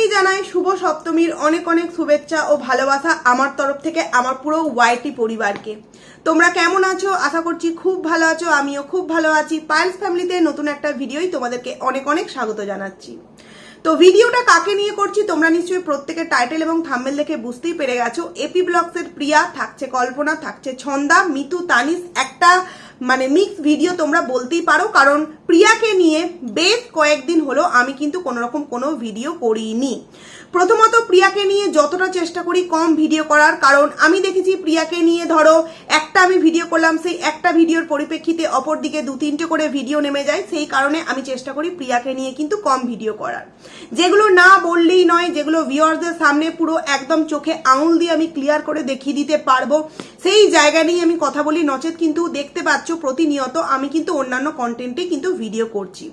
প্রথমেই জানাই শুভ সপ্তমীর। অনেক অনেক শুভেচ্ছা ও ভালোবাসা আমার তরফ থেকে আমার পুরো ওয়াইটি পরিবারকে। তোমরা কেমন আছো? আশা করছি খুব ভালো আছো। আমিও খুব ভালো আছি। পায়েলস ফ্যামিলিতে নতুন একটা ভিডিওই তোমাদেরকে অনেক অনেক স্বাগত জানাচ্ছি। তো ভিডিওটা কাকে নিয়ে করছি তোমরা নিশ্চয়ই প্রত্যেকের টাইটেল এবং থাম্বেল দেখে বুঝতেই পেরে গেছো। এপি ব্লগসের প্রিয়া, থাকছে কল্পনা, থাকছে ছন্দা, মিতু তানিস একটা মানে মিক্স ভিডিও তোমরা বলতেই পারো, কারণ প্রিয়াকে নিয়ে বেশ কয়েকদিন হলো আমি কিন্তু কোনো রকম কোনো ভিডিও করিনি। প্রথমত প্রিয়াকে নিয়ে যতটা চেষ্টা করি কম ভিডিও করার, কারণ আমি দেখেছি প্রিয়াকে নিয়ে ধরো একটা আমি ভিডিও করলাম, সেই একটা ভিডিওর পরিপ্রেক্ষিতে অপর দিকে দু তিনটে করে ভিডিও নেমে যায়, সেই কারণে আমি চেষ্টা করি প্রিয়াকে নিয়ে কিন্তু কম ভিডিও করার। যেগুলো না বললেই নয়, যেগুলো ভিউয়ার্সদের সামনে পুরো একদম চোখে আঙুল দিয়ে আমি ক্লিয়ার করে দেখিয়ে দিতে পারব সেই জায়গা নিয়ে আমি কথা বলি, নচেত কিন্তু দেখতে পাচ্ছ প্রতিনিয়ত আমি কিন্তু অন্যান্য কন্টেন্টে কিন্তু ভিডিও করছি।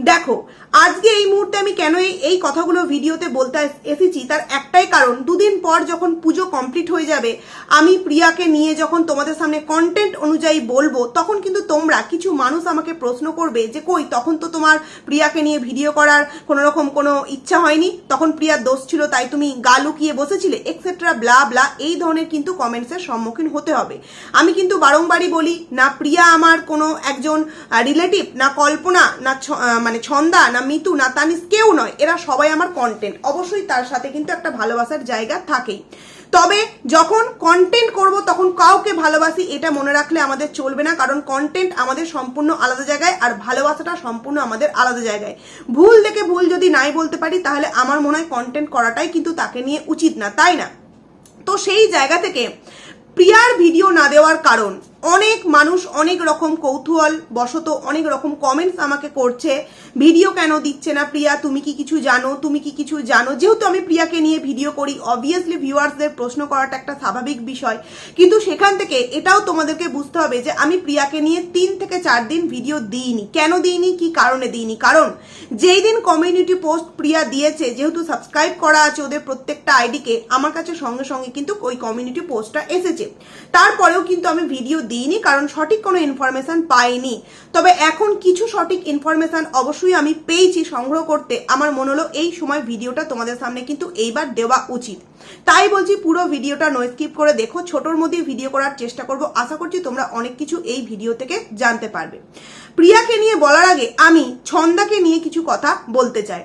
দেখো, আজকে এই মুহূর্তে আমি কেন এই- কথাগুলো ভিডিওতে বলতে এসেছি, তার একটাই কারণ, দুদিন পর যখন পুজো কমপ্লিট হয়ে যাবে, আমি প্রিয়াকে নিয়ে যখন তোমাদের সামনে কন্টেন্ট অনুযায়ী বলব, তখন কিন্তু তোমরা, কিছু মানুষ আমাকে প্রশ্ন করবে যে, কই, তখন তো তোমার প্রিয়াকে নিয়ে ভিডিও করার কোনো রকম কোনো ইচ্ছা হয়নি? তখন প্রিয়ার দোষ ছিল, তাই তুমি গা লুকিয়ে বসেছিলে এক্সেট্রা ব্লা ব্লা এই ধরনের কিন্তু কমেন্টসের সম্মুখীন হতে হবে। আমি কিন্তু বারংবারই বলি, না প্রিয়া আমার কোনো একজন রিলেটিভ না কল্পনা, না মানে ছন্দা, না মিতু, না তানিস কেউ নয়। এরা সবাই আমার কন্টেন্ট অবশ্যই তার সাথে কিন্তু একটা ভালোবাসার জায়গা থাকেই। তবে যখন কন্টেন্ট করব, তখন কাউকে ভালোবাসি, এটা মনে রাখলে আমাদের চলবে না, কারণ কন্টেন্ট আমাদের সম্পূর্ণ আলাদা জায়গায়, আর ভালোবাসাটা সম্পূর্ণ আমাদের আলাদা জায়গায়। ভুল দেখে ভুল যদি নাই বলতে পারি, তাহলে আমার মনে হয় কন্টেন্ট করাটাই কিন্তু তাকে নিয়ে উচিত না, তাই না? তো সেই জায়গা থেকে প্রিয়ার ভিডিও না দেওয়ার কারণ। অনেক মানুষ অনেক রকম কৌতূহল, বশত অনেক রকম কমেন্টস আমাকে করছে। ভিডিও কেন দিচ্ছে না প্রিয়া? তুমি কি কিছু জানো? তুমি কি কিছু জানো? যেহেতু আমি প্রিয়াকে নিয়ে ভিডিও করি অবভিয়াসলি ভিউয়ার্সদের প্রশ্ন করাটা একটা স্বাভাবিক বিষয়। কিন্তু সেখান থেকে এটাও তোমাদেরকে বুঝতে হবে যে আমি প্রিয়াকে নিয়ে তিন থেকে চার দিন ভিডিও দিইনি। কেন দিইনি? কি কারণে দিইনি? কারণ যেই দিন কমিউনিটি পোস্ট প্রিয়া দিয়েছে, যেহেতু সাবস্ক্রাইব করা আছে ওদের প্রত্যেকটা আইডিকে আমার কাছে সঙ্গে সঙ্গে কিন্তু ওই কমিউনিটি পোস্টটা এসেছে। তারপরেও কিন্তু আমি ভিডিও দিইনি, কারণ সঠিক কোনো ইনফরমেশন পাইনি। তবে এখন কিছু সঠিক ইনফরমেশান অবশ্যই আমি পেয়েছি সংগ্রহ করতে। আমার মনে হলো এই সময় ভিডিওটা তোমাদের সামনে কিন্তু এইবার দেওয়া উচিত। তাই বলছি পুরো ভিডিওটা নো স্কিপ করে দেখো, ছোটোর মধ্যে ভিডিও করার চেষ্টা করব। আশা করছি তোমরা অনেক কিছু এই ভিডিও থেকে জানতে পারবে। প্রিয়াকে নিয়ে বলার আগে আমি ছন্দাকে নিয়ে কিছু কথা বলতে চাই।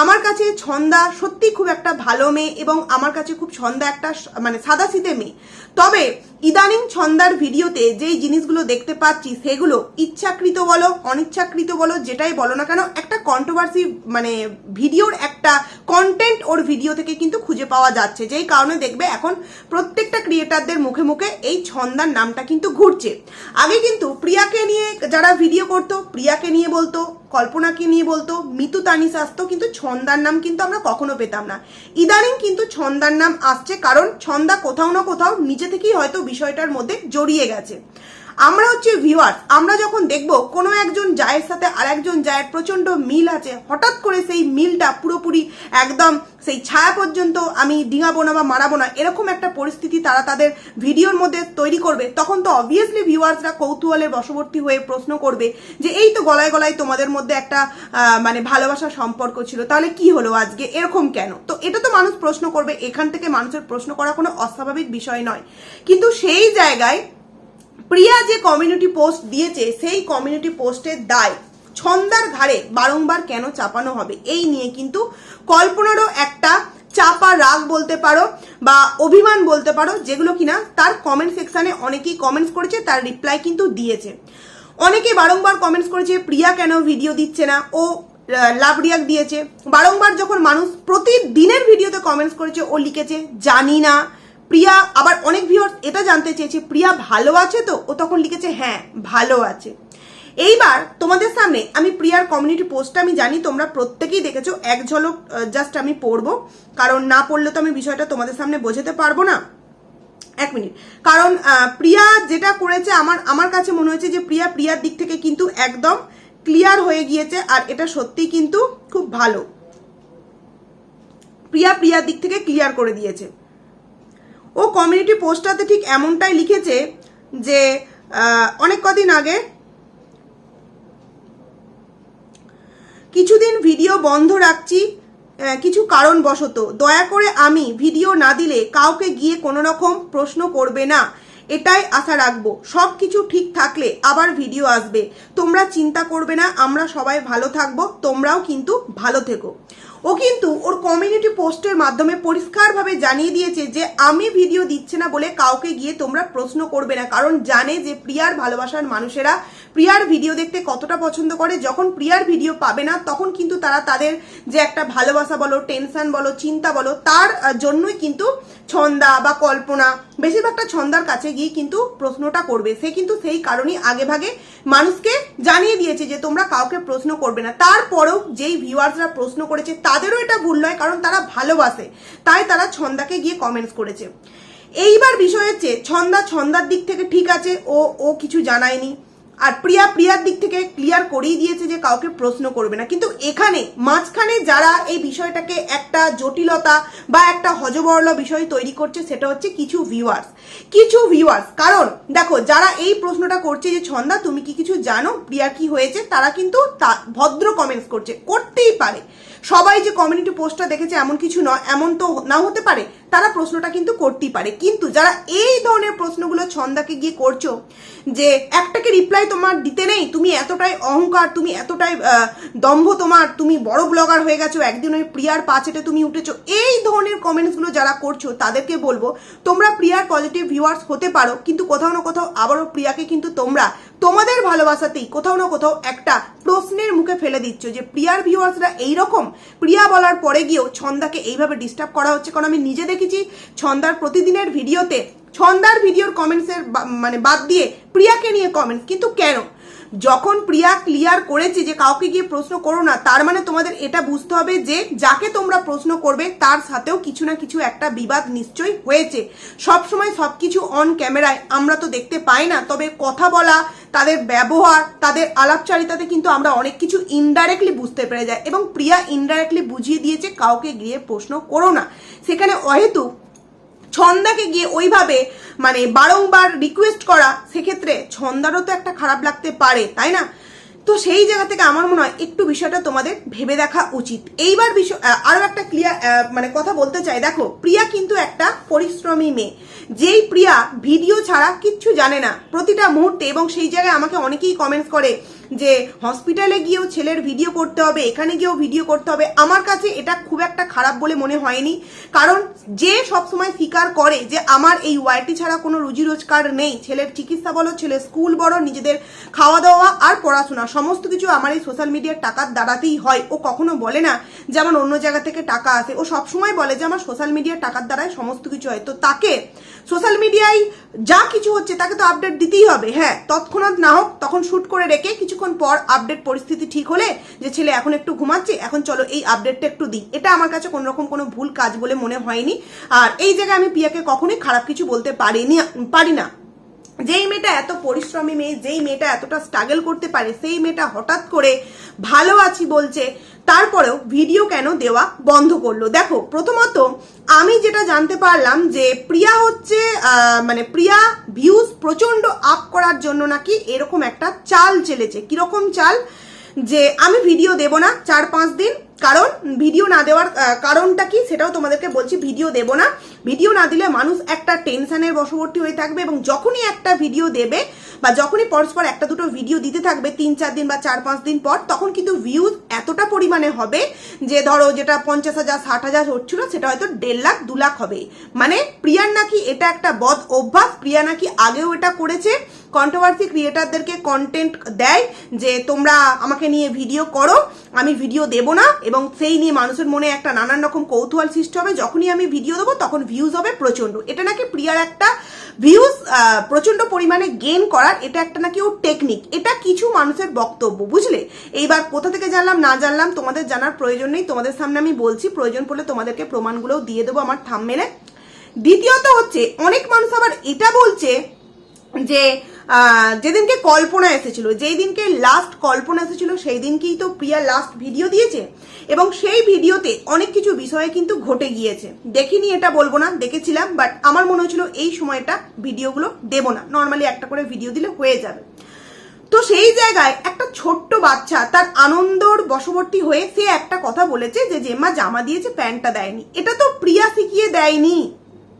আমার কাছে ছন্দা সত্যি খুব একটা ভালো মেয়ে এবং আমার কাছে খুব ছন্দা একটা মানে সাদা মেয়ে। তবে ইদানিং ছন্দার ভিডিওতে যেই জিনিসগুলো দেখতে পাচ্ছি, সেগুলো ইচ্ছাকৃত বলো, অনিচ্ছাকৃত বলো, যেটাই বলো না কেন, একটা কন্ট্রোভার্সি মানে ভিডিওর একটা কন্টেন্ট ওর ভিডিও থেকে কিন্তু খুঁজে পাওয়া যাচ্ছে। যেই কারণে দেখবে এখন প্রত্যেকটা ক্রিয়েটারদের মুখে মুখে এই ছন্দার নামটা কিন্তু ঘুরছে। আগে কিন্তু প্রিয়াকে নিয়ে যারা ভিডিও করতো, প্রিয়াকে নিয়ে বলতো কল্পনাকে নিয়ে বলতো, মিতু তানিস আসতো, কিন্তু ছন্দার নাম কিন্তু আমরা কখনো পেতাম না। ইদানিং কিন্তু ছন্দার নাম আসছে কারণ ছন্দা কোথাও না কোথাও নিজে থেকেই হয়তো বিষয়টার মধ্যে জড়িয়ে গেছে। আমরা হচ্ছে ভিউয়ার্স আমরা যখন দেখব কোনো একজন জায়ের সাথে আর একজন জায়ের প্রচণ্ড মিল আছে, হঠাৎ করে সেই মিলটা পুরোপুরি একদম সেই ছায়া পর্যন্ত আমি ডিঙাবো না বা মারাবো না, এরকম একটা পরিস্থিতি তারা তাদের ভিডিওর মধ্যে তৈরি করবে, তখন তো অবভিয়াসলি ভিউয়ার্সরা কৌতূহলের বশবর্তী হয়ে প্রশ্ন করবে যে এই তো গলায় গলায় তোমাদের মধ্যে একটা মানে ভালোবাসার সম্পর্ক ছিল, তাহলে কি হলো আজকে, এরকম কেন? তো এটা তো মানুষ প্রশ্ন করবে, এখান থেকে মানুষের প্রশ্ন করা কোনো অস্বাভাবিক বিষয় নয়। কিন্তু সেই জায়গায় প্রিয়া যে কমিউনিটি পোস্ট দিয়েছে, সেই কমিউনিটি পোস্টের দায় ছন্দার ঘাড়ে বারংবার কেন চাপানো হবে? এই নিয়ে কিন্তু কল্পনারও একটা চাপা রাগ বলতে পারো বা অভিমান বলতে পারো, যেগুলো কিনা তার কমেন্ট সেকশানে অনেকেই কমেন্টস করেছে, তার রিপ্লাই কিন্তু দিয়েছে। অনেকে বারংবার কমেন্টস করেছে, প্রিয়া কেন ভিডিও দিচ্ছে না? ও লাভ রিয়াক দিয়েছে। বারংবার যখন মানুষ প্রতিদিনের ভিডিওতে কমেন্টস করেছে, ও লিখেছে, জানি না। প্রিয়া, আবার অনেক ভিউয়ার্স এটা জানতে চেয়েছে, প্রিয়া ভালো আছে তো? ও তখন লিখেছে হ্যাঁ ভালো আছে। এইবার তোমাদের সামনে আমি প্রিয়ার কমিউনিটি পোস্টটা আমি জানি, তোমরা প্রত্যেকেই দেখেছ, এক ঝলক জাস্ট আমি পড়ব। কারণ না পড়লে তো আমি বিষয়টা তোমাদের সামনে বোঝাতে পারব না। এক মিনিট। কারণ প্রিয়া যেটা করেছে, আমার আমার কাছে মনে হয়েছে যে প্রিয়া প্রিয়ার দিক থেকে কিন্তু একদম ক্লিয়ার হয়ে গিয়েছে, আর এটা সত্যি কিন্তু খুব ভালো। প্রিয়া প্রিয়ার দিক থেকে ক্লিয়ার করে দিয়েছে। ও কমিউনিটি পোস্টটাতে ঠিক এমনটাই লিখেছে যে অনেক কদিন আগে কিছুদিন ভিডিও বন্ধ রাখছি কিছু কারণবশত। দয়া করে আমি ভিডিও না দিলে কাউকে গিয়ে কোনো রকম প্রশ্ন করবে না। এটাই আশা রাখব। সব কিছু ঠিক থাকলে আবার ভিডিও আসবে। তোমরা চিন্তা করবে না, আমরা সবাই ভালো থাকব, তোমরাও কিন্তু ভালো থেকো। ও কিন্তু ওর কমিউনিটি পোস্টের মাধ্যমে পরিষ্কারভাবে জানিয়ে দিয়েছে যে, আমি ভিডিও দিচ্ছে না বলে কাউকে গিয়ে তোমরা প্রশ্ন করবে না। কারণ জানে যে, প্রিয়ার ভালোবাসার মানুষেরা প্রিয়ার ভিডিও দেখতে কতটা পছন্দ করে, যখন প্রিয়ার ভিডিও পাবে না, তখন কিন্তু তারা তাদের যে একটা ভালোবাসা বলো, টেনশন বলো, চিন্তা বলো, তার জন্যই কিন্তু ছন্দা বা কল্পনা, বেশিরভাগটা ছন্দার কাছে গিয়ে কিন্তু প্রশ্নটা করবে। সে কিন্তু সেই কারণেই আগে ভাগে মানুষকে জানিয়ে দিয়েছে যে, তোমরা কাউকে প্রশ্ন করবে না। তারপরেও যেই ভিউয়ার্সরা প্রশ্ন করেছে, তাদেরও এটা ভুল নয়, কারণ তারা ভালোবাসে। তাই তারা ছন্দাকে গিয়ে কমেন্টস করেছে। এইবার বিষয় হচ্ছে, ছন্দা ছন্দার দিক থেকে ঠিক আছে, ও ও কিছু জানায়নি। আর প্রিয়া, প্রিয়ার দিক থেকে ক্লিয়ার করেই দিয়েছে যে কাউকে প্রশ্ন করবে না। কিন্তু এখানে, মাঝখানে যারা এই বিষয়টাকে একটা জটিলতা বা একটা হজবরল বিষয় তৈরি করছে, সেটা হচ্ছে কিছু ভিউয়ার্স কিছু ভিউয়ার্স কারণ দেখো, যারা এই প্রশ্নটা করছে যে, ছন্দা, তুমি কি কিছু জানো? প্রিয়ার কি হয়েছে? তারা কিন্তু তা- ভদ্র কমেন্টস করছে। করতেই পারে। সবাই যে কমিউনিটি পোস্টটা দেখেছে, এমন কিছু নয়, এমন তো না হতে পারে। তারা প্রশ্নটা কিন্তু করতেই পারে। কিন্তু যারা এই ধরনের প্রশ্নগুলো ছন্দাকে গিয়ে করছ, যে একটাকে রিপ্লাই তোমার দিতে নেই, তুমি এতটাই অহংকার, তুমি এতটাই দম্ভ তোমার, তুমি বড় ব্লগার হয়ে গেছো, একদিন ওই প্রিয়ার পাচেটে তুমি উঠেছো, এই ধরনের কমেন্টসগুলো যারা করছ, তাদেরকে বলব, তোমরা প্রিয়ার পজিটিভ ভিউয়ার্স হতে পারো, কিন্তু কোথাও না কোথাও আবারও প্রিয়াকে কিন্তু তোমরা তোমাদের ভালোবাসাতেই কোথাও না কোথাও একটা প্রশ্নের মুখে ফেলে দিচ্ছ যে প্রিয়ার ভিউয়ার্সরা এইরকম, প্রিয়া বলার পরে গিয়েও ছন্দাকে এইভাবে ডিস্টার্ব করা হচ্ছে, কারণ আমি নিজে দেখেছি, ছন্দার প্রতিদিনের ভিডিওতে, ছন্দার ভিডিওর কমেন্টসের মানে বাদ দিয়ে প্রিয়াকে নিয়ে কমেন্টস কিন্তু কেন? যখন প্রিয়া ক্লিয়ার করেছে যে কাউকে গিয়ে প্রশ্ন করো না, তার মানে তোমাদের এটা বুঝতে হবে যে যাকে তোমরা প্রশ্ন করবে, তার সাথেও কিছু না কিছু একটা বিবাদ নিশ্চয়ই হয়েছে। সব সময় সবকিছু অন ক্যামেরায় আমরা তো দেখতে পাই না। তবে কথা বলা, তাদের ব্যবহার, তাদের আলাপচারিতাতে কিন্তু আমরা অনেক কিছু ইনডাইরেক্টলি বুঝতে পেরে যাই। এবং প্রিয়া ইনডাইরেক্টলি বুঝিয়ে দিয়েছে কাউকে গিয়ে প্রশ্ন করো না। সেখানে অহেতুক ছন্দাকে গিয়ে ওইভাবে মানে বারংবার রিকোয়েস্ট করা, সেক্ষেত্রে ছন্দারও তো একটা খারাপ লাগতে পারে, তাই না? তো সেই জায়গা থেকে আমার মনে হয় একটু বিষয়টা তোমাদের ভেবে দেখা উচিত। এইবার বিষয় আহ, আরও একটা ক্লিয়ার মানে কথা বলতে চাই। দেখো প্রিয়া কিন্তু একটা পরিশ্রমী মেয়ে। যেই প্রিয়া ভিডিও ছাড়া কিচ্ছু জানে না প্রতিটা মুহূর্তে এবং সেই জায়গায় আমাকে অনেকেই কমেন্টস করে যে হসপিটালে গিয়েও ছেলের ভিডিও করতে হবে এখানে গিয়েও ভিডিও করতে হবে। আমার কাছে এটা খুব একটা খারাপ বলে মনে হয়নি। কারণ যে সবসময় স্বীকার করে যে আমার এই ওয়াইটি ছাড়া কোনো রুজি রোজগার নেই। ছেলের চিকিৎসা বলো ছেলের স্কুল বড় নিজেদের খাওয়া দাওয়া আর পড়াশোনা সমস্ত কিছু আমার এই সোশ্যাল মিডিয়ার টাকার দ্বারাতেই হয়। ও কখনো বলে না যে আমার অন্য জায়গা থেকে টাকা আসে। ও সবসময় বলে যে আমার সোশ্যাল মিডিয়ার টাকার দ্বারাই সমস্ত কিছু হয়। তো তাকে সোশ্যাল মিডিয়ায় যা কিছু হচ্ছে তাকে তো আপডেট দিতেই হবে। হ্যাঁ তৎক্ষণাৎ না হোক তখন শ্যুট করে রেখে কিছুক্ষণ পর আপডেট পরিস্থিতি ঠিক হলে যে ছেলে এখন একটু ঘুমাচ্ছে, এখন চলো এই আপডেটটা একটু দিই। এটা আমার কাছে কোনো রকম কোনো ভুল কাজ বলে মনে হয়নি। আর এই জায়গায় আমি পিয়াকে কখনোই খারাপ কিছু বলতে পারিনি পারি না। যেই মেয়েটা এত পরিশ্রমী মেয়ে, যেই মেয়েটা এতটা স্ট্রাগল করতে পারে, সেই মেয়েটা হঠাৎ করে ভালো আছি বলছে, তারপরেও ভিডিও কেন দেওয়া বন্ধ করল? দেখো, প্রথমত আমি যেটা জানতে পারলাম যে প্রিয়া হচ্ছে মানে প্রিয়া ভিউজ প্রচণ্ড আপ করার জন্য নাকি এরকম একটা চাল চেলেছে। কীরকম চাল? যে আমি ভিডিও দেব না চার পাঁচ দিন কারণ ভিডিও না দেওয়ার কারণটা কি সেটাও তোমাদেরকে বলছি, ভিডিও দেব না। ভিডিও না দিলে মানুষ একটা টেনশনের বশবর্তী হয়ে থাকবে এবং যখনই একটা ভিডিও দেবে বা যখনই পরস্পর একটা দুটো ভিডিও দিতে থাকবে, তিন, চার দিন বা চার, পাঁচ দিন পর, তখন কিন্তু ভিউজ এতটা পরিমাণে হবে যে ধরো যেটা পঞ্চাশ হাজার, ষাট হাজার হচ্ছিল, সেটা হয়তো দেড় লাখ, দু লাখ হবে। মানে প্রিয়ার নাকি এটা একটা বদ অভ্যাস, প্রিয়া নাকি আগেও এটা করেছে কন্ট্রোভার্সি ক্রিয়েটারদেরকে কন্টেন্ট দেয় যে তোমরা আমাকে নিয়ে ভিডিও করো, আমি ভিডিও দেব না এবং সেই নিয়ে মানুষের মনে একটা নানান রকম কৌতূহল সৃষ্টি হবে। যখনই আমি ভিডিও দেবো, তখন ভিউজ হবে প্রচণ্ড এটা নাকি প্রিয়ার একটা ভিউজ প্রচণ্ড পরিমাণে গেইন করার, এটা একটা নাকি ও টেকনিক এটা কিছু মানুষের বক্তব্য, বুঝলে? এইবার কোথা থেকে জানলাম, না জানলাম, তোমাদের জানার প্রয়োজন নেই। তোমাদের সামনে আমি বলছি, প্রয়োজন পড়লে তোমাদেরকে প্রমাণগুলোও দিয়ে দেবো আমার থামমেলে দ্বিতীয়ত হচ্ছে, অনেক মানুষ আবার এটা বলছে যে যেদিনকে কল্পনা এসেছিল যেই দিনকে লাস্ট কল্পনা এসেছিল সেই দিনকেই তো প্রিয়া লাস্ট ভিডিও দিয়েছে। এবং সেই ভিডিওতে অনেক কিছু বিষয়ে কিন্তু ঘটে গিয়েছে। দেখিনি এটা বলব না, দেখেছিলাম বাট আমার মনে হচ্ছিল এই সময়টা ভিডিওগুলো দেবো না। নর্মালি একটা করে ভিডিও দিলে হয়ে যাবে। তো সেই জায়গায় একটা ছোট্ট বাচ্চা, তার আনন্দর বশবর্তী হয়ে সে একটা কথা বলেছে যে, জেম্মা জামা দিয়েছে, প্যান্টটা দেয়নি। এটা তো প্রিয়া শিখিয়ে দেয়নি।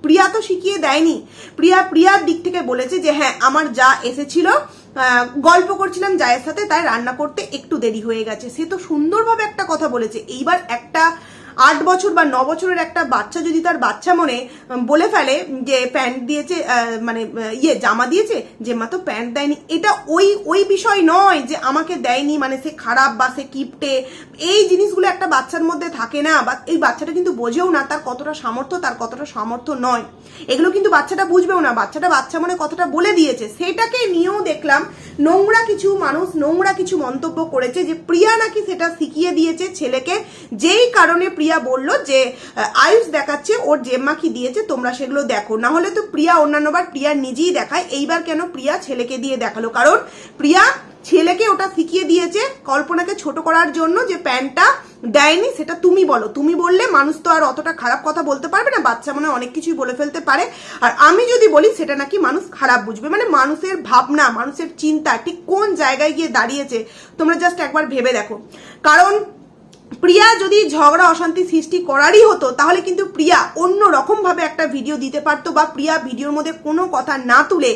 প্রিয়া তো শিখিয়ে দেয়নি। প্রিয়া, প্রিয়ার দিক থেকে বলেছে যে হ্যাঁ আমার যা এসেছিল গল্প করছিলাম জায়ের সাথে, তাই রান্না করতে একটু দেরি হয়ে গেছে। সে তো সুন্দরভাবে একটা কথা বলেছে। এইবার একটা আট বছর বা ন বছরের একটা বাচ্চা যদি তার বাচ্চা মনে বলে ফেলে যে প্যান্ট দিয়েছে মানে ইয়ে জামা দিয়েছে, যে মা তো প্যান্ট দেয়নি। এটা ওই ওই বিষয় নয় যে আমাকে দেয়নি মানে সে খারাপ বা সে কিপটে। এই জিনিসগুলো একটা বাচ্চার মধ্যে থাকে না, বা এই বাচ্চাটা কিন্তু বোঝেও না তার কতটা সামর্থ্য, তার কতটা সামর্থ্য নয়। এগুলো কিন্তু বাচ্চাটা বুঝবেও না। বাচ্চাটা বাচ্চা মনে কথাটা বলে দিয়েছে। সেটাকে নিয়েও দেখলাম নোংরা কিছু মানুষ নোংরা কিছু মন্তব্য করেছে যে প্রিয়া নাকি সেটা শিখিয়ে দিয়েছে ছেলেকে। যেই কারণে প্রিয়া বলল যে আয়ুষ দেখাচ্ছে, ওর জেম্মা কি দিয়েছে, তোমরা সেগুলো দেখো। না হলে তো প্রিয়া অন্যান্যবার প্রিয়া নিজেই দেখায়। এইবার কেন প্রিয়া ছেলেকে দিয়ে দেখাল? কারণ প্রিয়া ছেলেকে ওটা শিখিয়ে দিয়েছে কল্পনাকে ছোট করার জন্য যে প্যান্টটা দেয়নি, সেটা তুমি বলো। তুমি বললে মানুষ তো আর অতটা খারাপ কথা বলতে পারবে না, বাচ্চা মনে অনেক কিছুই বলে ফেলতে পারে। আর আমি যদি বলি, সেটা নাকি মানুষ খারাপ বুঝবে। মানে মানুষের ভাবনা, মানুষের চিন্তা ঠিক কোন জায়গায় গিয়ে দাঁড়িয়েছে, তোমরা জাস্ট একবার ভেবে দেখো। কারণ প্রিয়া যদি ঝগড়া, অশান্তি সৃষ্টি করারই হতো, তাহলে কিন্তু প্রিয়া অন্য রকম ভাবে একটা ভিডিও দিতে পারতো বা প্রিয়া ভিডিওর মধ্যে কোনো কথা না তুলে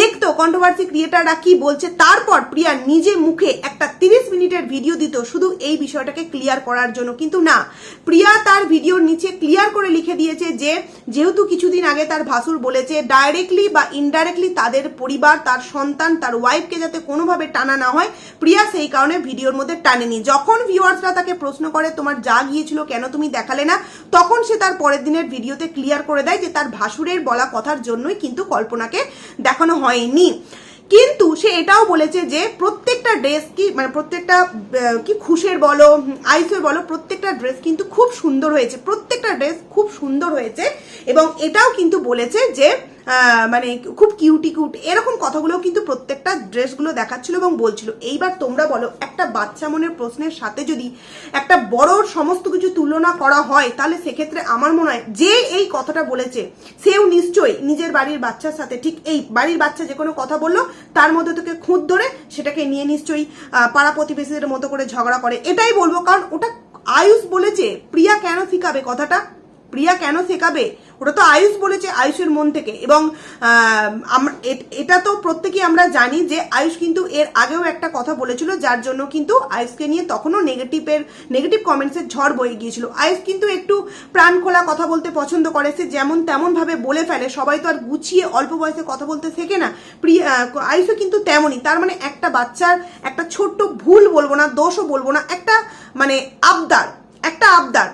দেখতো কন্ট্রোভার্সি ক্রিয়েটাররা কি বলছে। তারপর প্রিয়া নিজে মুখে একটা তিরিশ মিনিটের ভিডিও দিত, শুধু এই বিষয়টাকে ক্লিয়ার করার জন্য। কিন্তু না, প্রিয়া তার ভিডিওর নিচে ক্লিয়ার করে লিখে দিয়েছে যে, যেহেতু কিছুদিন আগে তার ভাসুর বলেছে ডাইরেক্টলি বা ইনডাইরেক্টলি তাদের পরিবার, তার সন্তান, তার ওয়াইফকে যাতে কোনোভাবে টানা না হয়, প্রিয়া সেই কারণে ভিডিওর মধ্যে টানেনি। যখন ভিউয়ার্সরা তাকে প্রশ্ন করে, তোমার যা গিয়েছিল কেন তুমি দেখালে না? তখন সে তার পরের দিনের ভিডিওতে ক্লিয়ার করে দেয় যে তার ভাসুরের বলা কথার জন্যই কিন্তু কল্পনাকে দেখানো হয়নি। কিন্তু সে এটাও বলেছে যে প্রত্যেকটা ড্রেস কি মানে প্রত্যেকটা কি খুশের বলো, আইসের বলো, প্রত্যেকটা ড্রেস কিন্তু খুব সুন্দর হয়েছে। প্রত্যেকটা ড্রেস খুব সুন্দর হয়েছে এবং এটাও কিন্তু বলেছে যে মানে খুব কিউটি কিউট এরকম কথাগুলো কিন্তু প্রত্যেকটা ড্রেসগুলো দেখাচ্ছিল এবং বলছিল। এইবার তোমরা বলো, একটা বাচ্চা মনের প্রশ্নের সাথে যদি একটা বড় সমস্ত কিছু তুলনা করা হয়, তাহলে সেক্ষেত্রে আমার মনে হয় যে এই কথাটা বলেছে, সেও নিশ্চয়ই নিজের বাড়ির বাচ্চার সাথে, ঠিক এই বাড়ির বাচ্চা যে কোনো কথা বলল, তার মধ্যে থেকে খুঁত ধরে সেটাকে নিয়ে নিশ্চয়ই পাড়া প্রতিবেশীদের মতো করে ঝগড়া করে। এটাই বলব, কারণ ওটা আয়ুষ বলেছে, প্রিয়া কেন শিখাবে কথাটা? প্রিয়া কেন শেখাবে? ওটা তো আয়ুষ বলেছে, আয়ুষের মন থেকে। এবং এটা তো প্রত্যেকেই আমরা জানি যে আয়ুষ কিন্তু এর আগেও একটা কথা বলেছিল, যার জন্য কিন্তু আয়ুষকে নিয়ে তখনও নেগেটিভের, নেগেটিভ কমেন্টসের ঝড় বয়ে গিয়েছিল। আয়ুষ কিন্তু একটু প্রাণ খোলা কথা বলতে পছন্দ করে, সে যেমন তেমনভাবে বলে ফেলে, সবাই তো আর গুছিয়ে অল্প বয়সে কথা বলতে শেখে না। প্রিয়া আয়ুষও কিন্তু তেমনই, তার মানে একটা বাচ্চার একটা ছোট্ট ভুল বলব না, দোষও বলব না, একটা মানে আবদার, একটা আবদার।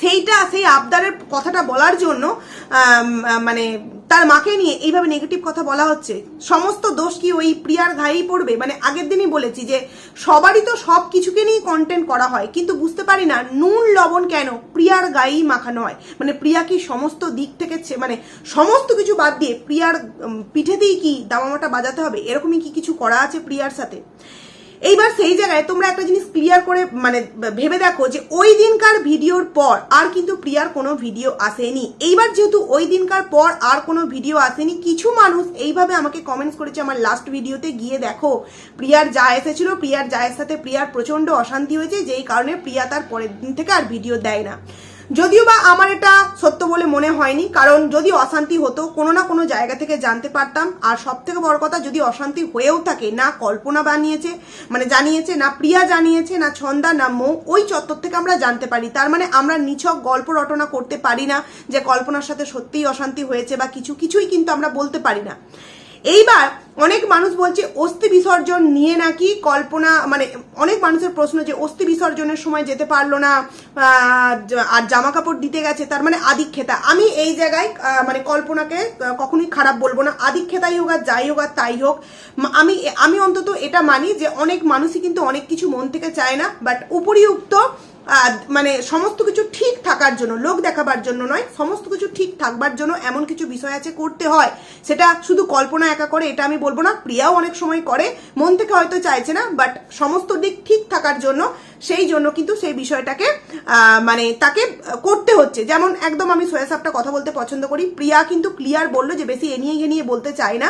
সেইটা, সেই আবদারের কথাটা বলার জন্য মানে তার মাকে নিয়ে এইভাবে নেগেটিভ কথা বলা হচ্ছে। সমস্ত দোষ কি ওই প্রিয়ার ঘায়েই পড়বে? মানে আগের দিনই বলেছি যে সবারই তো সব কিছুকে নিয়ে কন্টেন্ট করা হয়, কিন্তু বুঝতে পারি না নুন, লবণ কেন প্রিয়ার গায়েই মাখানো হয়? মানে প্রিয়া কি সমস্ত দিক থেকে মানে সমস্ত কিছু বাদ দিয়ে প্রিয়ার পিঠেতেই কি দামামাটা বাজাতে হবে? এরকমই কি কিছু করা আছে প্রিয়ার সাথে? এইবার সেই জায়গায় তোমরা একটা জিনিস ক্লিয়ার করে মানে ভেবে দেখো যে ওই দিনকার ভিডিওর পর আর কিন্তু প্রিয়ার কোনো ভিডিও আসেনি। এইবার যেহেতু ওই দিনকার পর আর কোনো ভিডিও আসেনি, কিছু মানুষ এইভাবে আমাকে কমেন্টস করেছে আমার লাস্ট ভিডিওতে গিয়ে দেখো, প্রিয়ার যা এসেছিল, প্রিয়ার জায়ের সাথে প্রিয়ার প্রচণ্ড অশান্তি হয়েছে, যেই কারণে প্রিয়া তার পরের দিন থেকে আর ভিডিও দেয় না। যদিও বা আমার এটা সত্য বলে মনে হয়নি, কারণ যদি অশান্তি হতো, কোনো না কোনো জায়গা থেকে জানতে পারতাম। আর সব থেকে বড় কথা, যদি অশান্তি হয়েও থাকে, না কল্পনা বানিয়েছে মানে জানিয়েছে, না প্রিয়া জানিয়েছে, না ছন্দা, না মৌ, ওই চত্বর থেকে আমরা জানতে পারি। তার মানে আমরা নিছক গল্প রটনা করতে পারি না যে কল্পনার সাথে সত্যিই অশান্তি হয়েছে বা কিছু, কিছুই কিন্তু আমরা বলতে পারি না। এইবার অনেক মানুষ বলছে অস্থি বিসর্জন নিয়ে নাকি কল্পনা মানে অনেক মানুষের প্রশ্ন যে অস্থি বিসর্জনের সময় যেতে পারল না আর জামা কাপড় দিতে গেছে, তার মানে আদিক্ষেতা। আমি এই জায়গায় মানে কল্পনাকে কখনোই খারাপ বলব না। আদিক্ষেতাই হোক আর যাই হোক আর তাই হোক আমি আমি অন্তত এটা মানি যে অনেক মানুষই কিন্তু অনেক কিছু মন থেকে চায় না বাট উপরিউক্ত মানে সমস্ত কিছু ঠিক থাকার জন্য, লোক দেখাবার জন্য নয়, সমস্ত কিছু ঠিক থাকবার জন্য এমন কিছু বিষয় আছে করতে হয়। সেটা শুধু কল্পনা একা করে, এটা আমি বলব না, প্রিয়াও অনেক সময় করে, মন থেকে হয়তো চাইছে না বাট সমস্ত দিক ঠিক থাকার জন্য, সেই জন্য কিন্তু সেই বিষয়টাকে মানে তাকে করতে হচ্ছে। যেমন একদম আমি সোয়া সাপটা কথা বলতে পছন্দ করি, প্রিয়া কিন্তু ক্লিয়ার বলল যে বেশি এ নিয়ে নিয়ে বলতে চাই না।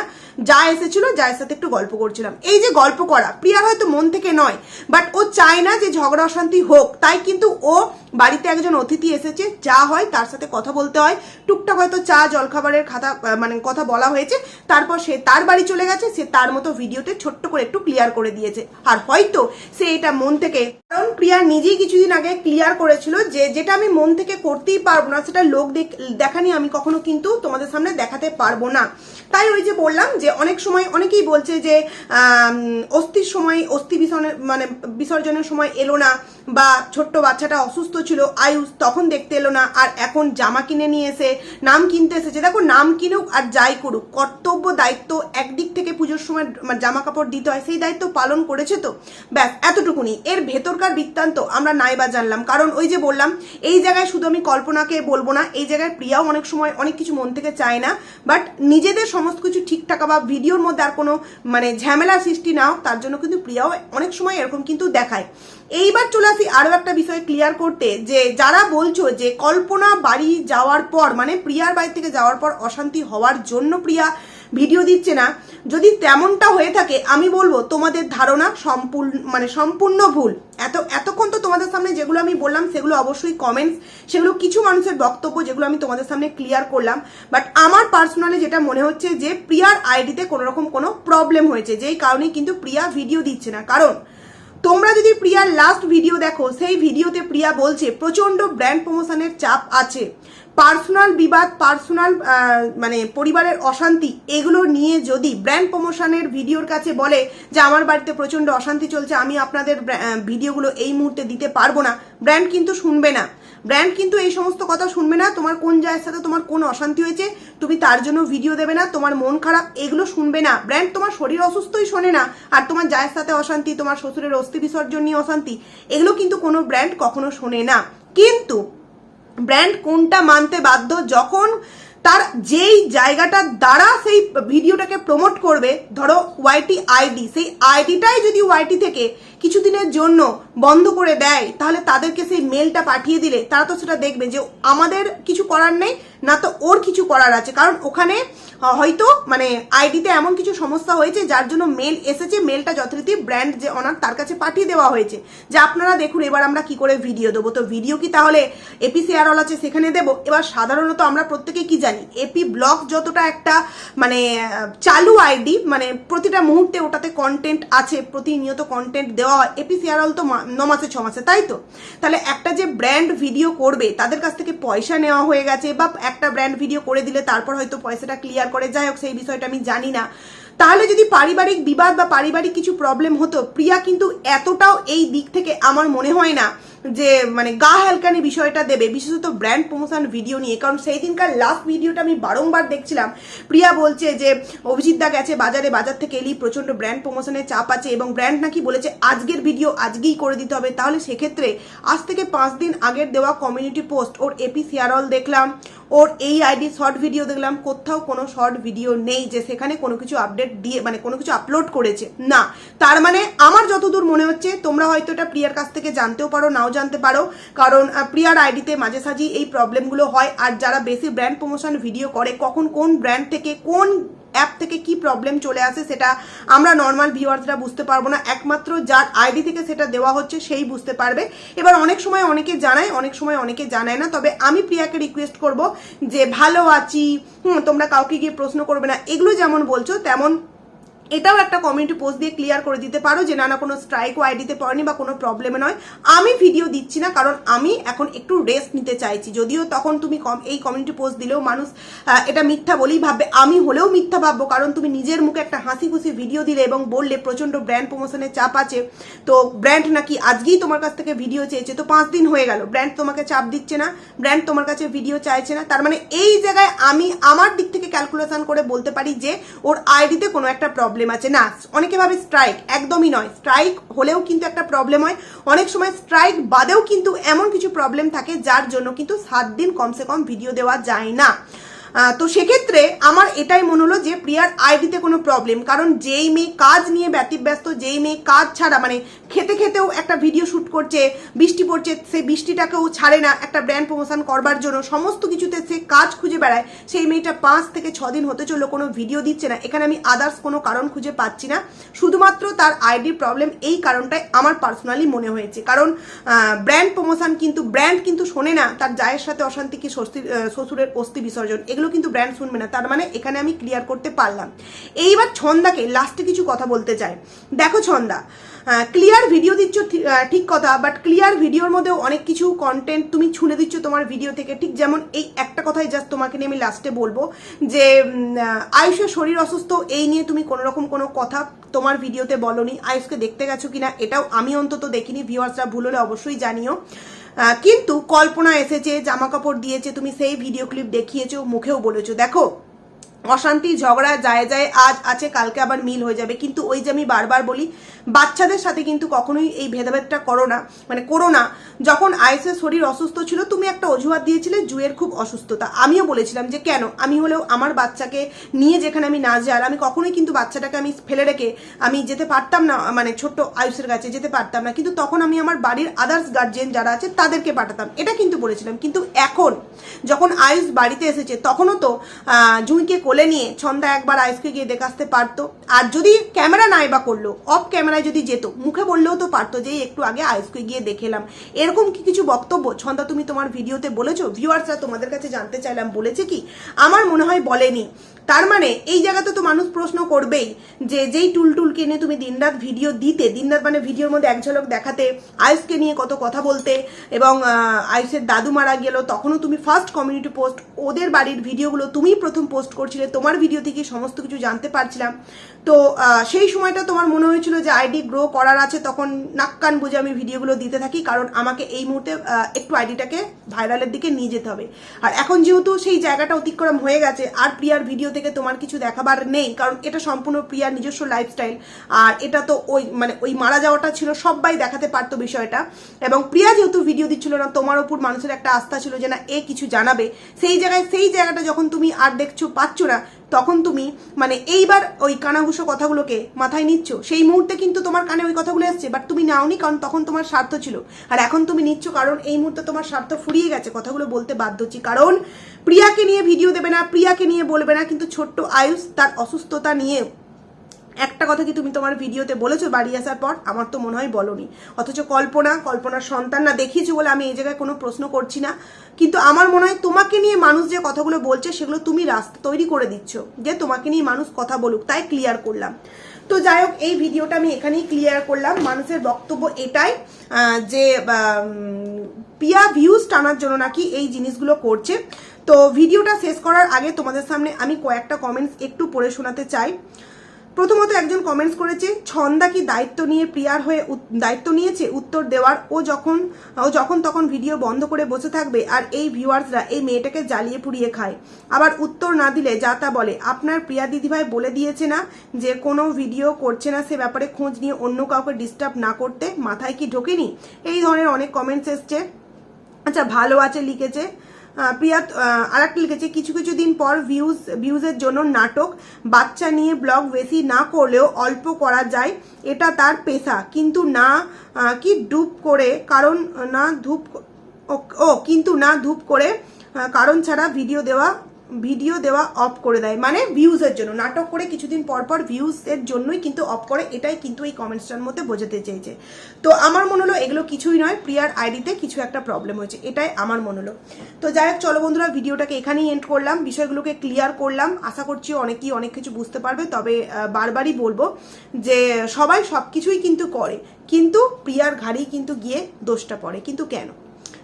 যা এসেছিল যার সাথে একটু গল্প করছিলাম। এই যে গল্প করা, প্রিয়ার হয়তো মন থেকে নয় বাট ও চায় না যে ঝগড়া অশান্তি হোক, তাই কিন্তু ও বাড়িতে একজন অতিথি এসেছে, যা হয় তার সাথে কথা বলতে হয়। টুকটাক হয়তো চা, জলখাবারের খাতা মানে কথা বলা হয়েছে। তারপর সে তার বাড়ি চলে গেছে, সে তার মতো ভিডিওতে ছোট্ট করে একটু ক্লিয়ার করে দিয়েছে। আর হয়তো সে এটা মন থেকে কারণ প্রিয়া নিজেই কিছুদিন আগে ক্লিয়ার করেছিল যে যেটা আমি মন থেকে করতেই পারব না, সেটা লোক দেখ- দেখানি আমি কখনো কিন্তু তোমাদের সামনে দেখাতে পারব না। তাই ওই যে বললাম যে অনেক সময় অনেকেই বলছে যে অস্থির সময়, অস্থি বিসর্জনের মানে বিসর্জনের সময় এলো না বা ছোট্ট বাচ্চাটা অসুস্থ ছিল, আয়ুষ তখন দেখতে এলো না, আর এখন জামা কিনে নিয়ে এসে, নাম কিনতে এসেছে। দেখো, নাম কিনুক আর যাই করুক, কর্তব্য, দায়িত্ব একদিক থেকে পুজোর সময় মানে জামা কাপড় দিতে হয়, সেই দায়িত্ব পালন করেছে তো। ব্যাস, এতটুকুনি। এর ভেতরকার বৃত্তান্ত আমরা নাইবা জানলাম। কারণ ওই যে বললাম, এই জায়গায় শুধু আমি কল্পনাকে বলব না, এই জায়গায় প্রিয়াও অনেক সময় অনেক কিছু মন থেকে চায় না। বাট নিজেদের সমস্ত কিছু ঠিকঠাক বা ভিডিওর মধ্যে আর কোনো মানে ঝামেলা সৃষ্টি নাও তার জন্য কিন্তু প্রিয়াও অনেক সময় এরকম কিন্তু দেখায়। এইবার চলে আসি আরও একটা বিষয় ক্লিয়ার করতে যে যারা বলছো যে কল্পনা বাড়ি যাওয়ার পর মানে প্রিয়ার বাড়ি থেকে যাওয়ার পর অশান্তি হওয়ার জন্য প্রিয়া ভিডিও দিচ্ছে না, যদি তেমনটা হয়ে থাকে, আমি বলব তোমাদের ধারণা সম্পূর্ণ মানে সম্পূর্ণ ভুল। এত, এতক্ষণ তো তোমাদের সামনে যেগুলো আমি বললাম, সেগুলো অবশ্যই কমেন্টস সেগুলো কিছু মানুষের বক্তব্য যেগুলো আমি তোমাদের সামনে ক্লিয়ার করলাম বাট আমার পার্সোনালি যেটা মনে হচ্ছে যে প্রিয়ার আইডিতে কোনোরকম কোনো প্রবলেম হয়েছে, যেই কারণে কিন্তু প্রিয়া ভিডিও দিচ্ছে না। কারণ তোমরা যদি প্রিয়ার লাস্ট ভিডিও দেখো, সেই ভিডিওতে প্রিয়া বলছে প্রচণ্ড ব্র্যান্ড প্রমোশনের চাপ আছে। পার্সোনাল বিবাদ, পার্সোনাল মানে পরিবারের অশান্তি, এগুলো নিয়ে যদি ব্র্যান্ড প্রমোশনের ভিডিওর কাছে বলে যে আমার বাড়িতে প্রচণ্ড অশান্তি চলছে, আমি আপনাদের ভিডিওগুলো এই মুহূর্তে দিতে পারব না, ব্র্যান্ড কিন্তু শুনবে না। ব্র্যান্ড কিন্তু এই সমস্ত কথা শুনবে না, তোমার কোন জায়ের সাথে তোমার কোন অশান্তি হয়েছে, তুমি তার জন্য ভিডিও দেবে না, তোমার মন খারাপ, এগুলো শুনবে না। ব্র্যান্ড তোমার শরীর অসুস্থই শোনে না, আর তোমার জায়ের সাথে অশান্তি, তোমার শ্বশুরের অস্থি বিসর্জন নিয়ে অশান্তি, এগুলো কিন্তু কোনো ব্র্যান্ড কখনো শোনে না। কিন্তু ব্র্যান্ড কোনটা মানতে বাধ্য, যখন তার যেই জায়গাটার দ্বারা সেই ভিডিওটাকে প্রমোট করবে, ধরো ওয়াইটি আইডি সেই আইডিটাই যদি ওয়াইটি থেকে কিছুদিনের জন্য বন্ধ করে দেয়, তাহলে তাদেরকে সেই মেলটা পাঠিয়ে দিলে তারা তো সেটা দেখবে যে আমাদের কিছু করার নেই, না তো ওর কিছু করার আছে। কারণ ওখানে হয়তো মানে আইডিতে এমন কিছু সমস্যা হয়েছে যার জন্য মেল এসেছে মেলটা যথারীতি ব্র্যান্ড যে অনার তার কাছে পাঠিয়ে দেওয়া হয়েছে। যে আপনারা দেখুন, এবার আমরা কি করে ভিডিও দেবো? তো ভিডিও কি তাহলে এপি শেয়ারল আছে, সেখানে দেবো। এবার সাধারণত আমরা প্রত্যেকে কি জানি এপি ব্লগ যতটা একটা মানে চালু আইডি মানে প্রতিটা মুহূর্তে ওটাতে কন্টেন্ট আছে, প্রতিনিয়ত কন্টেন্ট দেওয়া হয়। এপিসিআরএল তো ন মাসে, ছ মাসে, তাই তো? তাহলে একটা যে ব্র্যান্ড ভিডিও করবে, তাদের কাছ থেকে পয়সা নেওয়া হয়ে গেছে বা একটা ব্র্যান্ড ভিডিও করে দিলে তারপর হয়তো পয়সাটা ক্লিয়ার করে। যাই হোক, সেই বিষয়টা আমি জানি না। তাহলে যদি পারিবারিক বিবাদ বা পারিবারিক কিছু প্রবলেম হতো, প্রিয়া কিন্তু এতটাও এই দিক থেকে আমার মনে হয় না যে মানে গা হেলকানি বিষয়টা দেবে, বিশেষত ব্র্যান্ড প্রমোশন ভিডিও নিয়ে, কারণ সেই দিনকার লাস্ট ভিডিওটা আমি বারংবার দেখছিলাম। প্রিয়া বলছে যে, অভিজিৎ দা গেছে বাজারে, বাজার থেকে এলি প্রচণ্ড ব্র্যান্ড প্রমোশনের চাপ আছে এবং ব্র্যান্ড নাকি বলেছে, আজকের ভিডিও আজকেই করে দিতে হবে। তাহলে সেক্ষেত্রে আজ থেকে পাঁচ দিন আগের দেওয়া কমিউনিটি পোস্ট ওর এপি সিয়ারল দেখলাম, ওর এই আইডি শর্ট ভিডিও দেখলাম, কোথাও কোনো শর্ট ভিডিও নেই যে সেখানে কোনো কিছু আপডেট দিয়ে মানে কোনো কিছু আপলোড করেছে। না, তার মানে আমার যতদূর মনে হচ্ছে, তোমরা হয়তো এটা প্রিয়ার কাছ থেকে জানতেও পারো, নাও জানতে পারো। কারণ প্রিয়ার আইডিতে মাঝে সাঝি এই প্রবলেমগুলো হয়। আর যারা বেশি ব্র্যান্ড প্রমোশন ভিডিও করে, কখন কোন ব্র্যান্ড থেকে, কোন অ্যাপ থেকে কি প্রবলেম চলে আসে সেটা আমরা নর্মাল ভিউয়ার্সরা বুঝতে পারব না। একমাত্র যার আইডি থেকে সেটা দেওয়া হচ্ছে, সেই বুঝতে পারবে। এবার অনেক সময় অনেকে জানায়, অনেক সময় অনেকে জানায় না। তবে আমি প্রিয়াকে রিকোয়েস্ট করব যে, ভালো আছি, হুম, তোমরা কাউকে গিয়ে প্রশ্ন করবে না। এগুলো যেমন বলছো, তেমন এটাও একটা কমিউনিটি পোস্ট দিয়ে ক্লিয়ার করে দিতে পারো যে না না, কোনো স্ট্রাইকও আইডিতে পড়েনি বা কোনো প্রবলেমে নয়। আমি ভিডিও দিচ্ছি না, কারণ আমি এখন একটু রেস্ট নিতে চাইছি। যদিও তখন তুমি কম এই কমিউনিটি পোস্ট দিলেও মানুষ এটা মিথ্যা বলেই ভাববে। আমি হলেও মিথ্যা ভাববো, কারণ তুমি নিজের মুখে একটা হাসি খুশি ভিডিও দিলে এবং বললে প্রচণ্ড ব্র্যান্ড প্রমোশনের চাপ আছে। তো ব্র্যান্ড নাকি আজকেই তোমার কাছ থেকে ভিডিও চেয়েছে, তো পাঁচ দিন হয়ে গেল। ব্র্যান্ড তোমাকে চাপ দিচ্ছে না ব্র্যান্ড তোমার কাছে ভিডিও চাইছে না। তার মানে এই জায়গায় আমি আমার দিক থেকে ক্যালকুলেশন করে বলতে পারি যে, ওর আইডিতে কোনো একটা প্রবলেম আছে। না, অনেকে ভাবে স্ট্রাইক একদমই নয়। স্ট্রাইক হলেও কিন্তু একটা প্রবলেম হয়। অনেক সময় স্ট্রাইক বাদেও কিন্তু এমন কিছু প্রবলেম থাকে যার জন্য কিন্তু সাত দিন কমসে কম ভিডিও দেওয়া যায় না। তো সেক্ষেত্রে আমার এটাই মনে হলো যে প্রিয়ার আইডিতে কোনো প্রবলেম কারণ যেই মেয়ে কাজ নিয়ে ব্যতিব্যস্ত, যেই মেয়ে কাজ ছাড়া মানে খেতে খেতেও একটা ভিডিও শ্যুট করছে, বৃষ্টি পড়ছে, সে বৃষ্টিটাকেও ছাড়ে না, একটা ব্র্যান্ড প্রমোশন করবার জন্য, সমস্ত কিছুতে সে কাজ খুঁজে বেড়ায়, সেই মেয়েটা পাঁচ থেকে ছ দিন হতে চলল, কোনো ভিডিও দিচ্ছে না, এখানে আমি আদার্স কোনো কারণ খুঁজে পাচ্ছি না, শুধুমাত্র তার আইডির প্রবলেম এই কারণটাই আমার পার্সোনালি মনে হয়েছে, কারণ ব্র্যান্ড প্রমোশন কিন্তু ব্র্যান্ড কিন্তু শোনে না, তার জায়ের সাথে অশান্তি কি শ্বশুরের অস্থি বিসর্জন, এগুলো কিন্তু ব্র্যান্ড শুনবে না। তার মানে এখানে আমি ক্লিয়ার করতে পারলাম। এইবার ছন্দাকে লাস্টে কিছু কথা বলতে চাই। দেখো ছন্দা ক্লিয়ার ভিডিও দিচ্ছ ঠিক কথা বাট ক্লিয়ার ভিডিওর মধ্যেও অনেক কিছু কন্টেন্ট তুমি ছুলে দিচ্ছ তোমার ভিডিও থেকে। ঠিক যেমন এই একটা কথাই জাস্ট তোমাকে নিয়ে আমি লাস্টে বলব, যে আয়ুষের শরীর অসুস্থ, এই নিয়ে তুমি কোনো রকম কোনো কথা তোমার ভিডিওতে বলনি। আয়ুষকে দেখতে গেছো কিনা, এটাও আমি অন্তত দেখিনি। ভিউয়ার্সরা ভুল হলে অবশ্যই জানিও। কিন্তু কল্পনা এসেছে জামা কাপড় দিয়েছে, তুমি সেই ভিডিও ক্লিপ দেখিয়েছো, মুখেও বলেছ। দেখো, অশান্তি, ঝগড়া, যায় যায়, আজ আছে, কালকে আবার মিল হয়ে যাবে। কিন্তু ওই যে আমি বারবার বলি বাচ্চাদের সাথে কিন্তু কখনোই এই ভেদাভেদটা করো না মানে করো না। যখন আইসের শরীর অসুস্থ ছিল, তুমি একটা অজুহাত দিয়েছিলে জুয়ের খুব অসুস্থতা। আমিও বলেছিলাম যে কেন? আমি হলেও আমার বাচ্চাকে নিয়ে যেখানে আমি না যাই আমি কখনোই কিন্তু বাচ্চাটাকে আমি ফেলে রেখে আমি যেতে পারতাম না মানে ছোট্ট আয়ুষের কাছে যেতে পারতাম না। কিন্তু তখন আমি আমার বাড়ির আদার্স গার্জেন যারা আছে, তাদেরকে পাঠাতাম। এটা কিন্তু বলেছিলাম। কিন্তু এখন যখন আয়ুষ বাড়িতে এসেছে, তখনও তো জুঁইকে কোলে নিয়ে ছন্দা একবার আয়ুষকে গিয়ে দেখে আসতে পারতো। আর যদি ক্যামেরা নাই বা করল অফ ক্যামেরায় যদি যেত, মুখে বললেও তো পারতো যে একটু আগে আয়ুষকে গিয়ে দেখে এলাম। এরকম কি কিছু বক্তব্য? ছন্দা, তুমি তোমার ভিডিওতে বলেছ? ভিউয়ার্সরা তোমাদের কাছে জানতে চাইলাম, বলেছে কি? আমার মনে হয় বলেনি। তার মানে এই জায়গাতে তো মানুষ প্রশ্ন করবেই যে যেই টুলটুলকে নিয়ে তুমি দিনরাত ভিডিও দিতে, দিনরাত মানে ভিডিওর মধ্যে এক ঝলক দেখাতে, আয়ুষকে নিয়ে কত কথা বলতে এবং আয়ুষের দাদু মারা গেল, তখনও তুমি ফার্স্ট কমিউনিটি পোস্ট ওদের বাড়ির ভিডিওগুলো তুমিই প্রথম পোস্ট করছিলে, তোমার ভিডিও থেকে সমস্ত কিছু জানতে পারছিলাম। তো সেই সময়টা তোমার মনে হয়েছিল যে আইডি গ্রো করার আছে, তখন নাক কান বুঝে আমি ভিডিওগুলো দিতে থাকি, কারণ আমাকে এই মুহূর্তে একটু আইডিটাকে ভাইরালের দিকে নিয়ে যেতে হবে। আর এখন যেহেতু সেই জায়গাটা অতিক্রম হয়ে গেছে, আর প্রিয়ার ভিডিও থেকে তোমার কিছু দেখাবার নেই, কারণ এটা সম্পূর্ণ প্রিয়ার নিজস্ব লাইফস্টাইল আর এটা তো ওই মানে ওই মারা যাওয়াটা ছিল, সবাই দেখাতে পারতো বিষয়টা। এবং প্রিয়া যেহেতু ভিডিও দিচ্ছিল না, তোমার ওপর মানুষের একটা আস্থা ছিল যে না, এ কিছু জানাবে। সেই জায়গায়, সেই জায়গাটা যখন তুমি আর দেখছ, পাচ্ছ না তখন তুমি মানে এইবার ওই কানাঘুষো কথাগুলোকে মাথায় নিচ্ছ, সেই মুহূর্তে কিন্তু তোমার কানে ওই কথাগুলো এসছে বাট তুমি নাওনি কারণ তখন তোমার স্বার্থ ছিল। আর এখন তুমি নিচ্ছ কারণ এই মুহূর্তে তোমার স্বার্থ ফুরিয়ে গেছে, কথাগুলো বলতে বাধ্য হচ্ছি। কারণ প্রিয়াকে নিয়ে ভিডিও দেবে না, প্রিয়াকে নিয়ে বলবে না, কিন্তু ছোট্ট আয়ুষ তার অসুস্থতা নিয়ে একটা কথা কি তুমি তোমার ভিডিওতে বলেছ বাড়ি আসার পর? আমার তো মনে হয় বলনি। অথচ কল্পনা, কল্পনার সন্তান না দেখিয়েছো বলে আমি এই জায়গায় কোনো প্রশ্ন করছি না। কিন্তু আমার মনে হয় তোমাকে নিয়ে মানুষ যে কথাগুলো বলছে সেগুলো তুমি রাস্তা তৈরি করে দিচ্ছ, যে তোমাকে নিয়ে মানুষ কথা বলুক, তাই ক্লিয়ার করলাম। তো যাই হোক, এই ভিডিওটা আমি এখানেই ক্লিয়ার করলাম। মানুষের বক্তব্য এটাই যে পিয়া ভিউজ টানার জন্য নাকি এই জিনিসগুলো করছে। তো ভিডিওটা শেষ করার আগে তোমাদের সামনে আমি কয়েকটা কমেন্টস একটু পড়ে শোনাতে চাই। প্রথমত একজন কমেন্টস করেছে, ছন্দা কি দায়িত্ব নিয়ে প্রিয়ার হয়ে দায়িত্ব নিয়েছে? উত্তর দেওয়ার, ও যখন ও যখন তখন ভিডিও বন্ধ করে বসে থাকবে আর এই ভিউয়ার্সরা এই মেয়েটাকে জ্বালিয়ে পুড়িয়ে খায়। আবার উত্তর না দিলে যা তা বলে, আপনার প্রিয়া দিদিভাই বলে দিয়েছে না যে কোনো ভিডিও করছে না সে ব্যাপারে খোঁজ নিয়ে অন্য কাউকে ডিস্টার্ব না করতে? মাথায় কি ঢোকেনি? এই ধরনের অনেক কমেন্টস এসছে। আচ্ছা ভালো আছে, লিখেছে। প্রিয়া আর একটা লিখেছে, কিছু কিছু দিন পর ভিউজ ভিউজের জন্য নাটক, বাচ্চা নিয়ে ব্লগ বেশি না করলেও অল্প করা যায়, এটা তার পেশা। কিন্তু না কি ডুব করে, কারণ না ধূপ, ও- কিন্তু না ধূপ করে কারণ ছাড়া ভিডিও দেওয়া ভিডিও দেওয়া অফ করে দেয় মানে ভিউজের জন্য। নাটক করে কিছুদিন পর পর ভিউজের জন্যই কিন্তু অফ করে, এটাই কিন্তু এই কমেন্টসটার মধ্যে বোঝাতে চেয়েছে। তো আমার মনে হলো এগুলো কিছুই নয়, প্রিয়ার আইডিতে কিছু একটা প্রবলেম হয়েছে, এটাই আমার মনে হলো। তো যাই হোক, চলো বন্ধুরা ভিডিওটাকে এখানেই এন্ড করলাম। বিষয়গুলোকে ক্লিয়ার করলাম। আশা করছি অনেকেই অনেক কিছু বুঝতে পারবে, তবে বারবারই বলব যে, সবাই সব কিছুই কিন্তু করে, কিন্তু প্রিয়ার ঘাড়েই কিন্তু গিয়ে দোষটা পড়ে, কিন্তু কেন?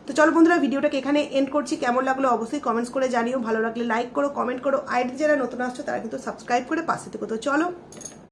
তো চলো বন্ধুরা, ভিডিওটাকে এখানে এন্ড করছি। কেমন লাগল অবশ্যই কমেন্টস করে জানিও। ভালো লাগলে লাইক করো কমেন্ট করো। আইডি যারা নতুন আসছো, তারা কিন্তু সাবস্ক্রাইব করে পাশে থেকে। তো চলো।